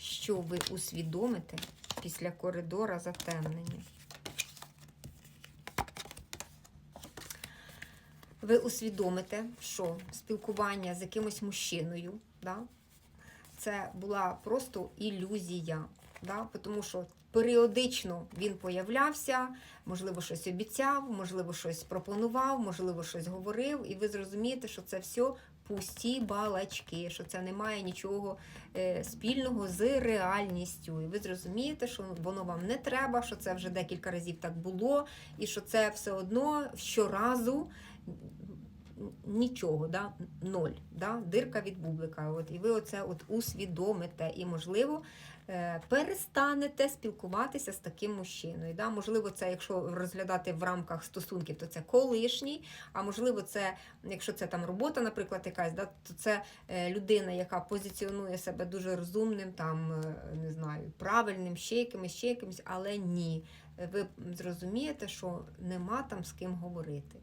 що ви усвідомите після коридора затемнення. Ви усвідомите, що спілкування з якимось мужчиною, да, це була просто ілюзія. Да, тому що періодично він появлявся, можливо, щось обіцяв, можливо, щось пропонував, можливо, щось говорив, і ви зрозумієте, що це все пусті балачки, що це не має нічого е, спільного з реальністю. І ви зрозумієте, що воно вам не треба, що це вже декілька разів так було, і що це все одно щоразу нічого, да? ноль, да? дирка від бублика. От, і ви оце от усвідомите, і, можливо, е, перестанете спілкуватися з таким мужчиною. Да? Можливо, це, якщо розглядати в рамках стосунків, то це колишній, а можливо, це, якщо це там робота, наприклад, якась, да? то це е, людина, яка позиціонує себе дуже розумним, там, е, не знаю, правильним, ще якимось, ще якимось, але ні. Ви зрозумієте, що нема там з ким говорити.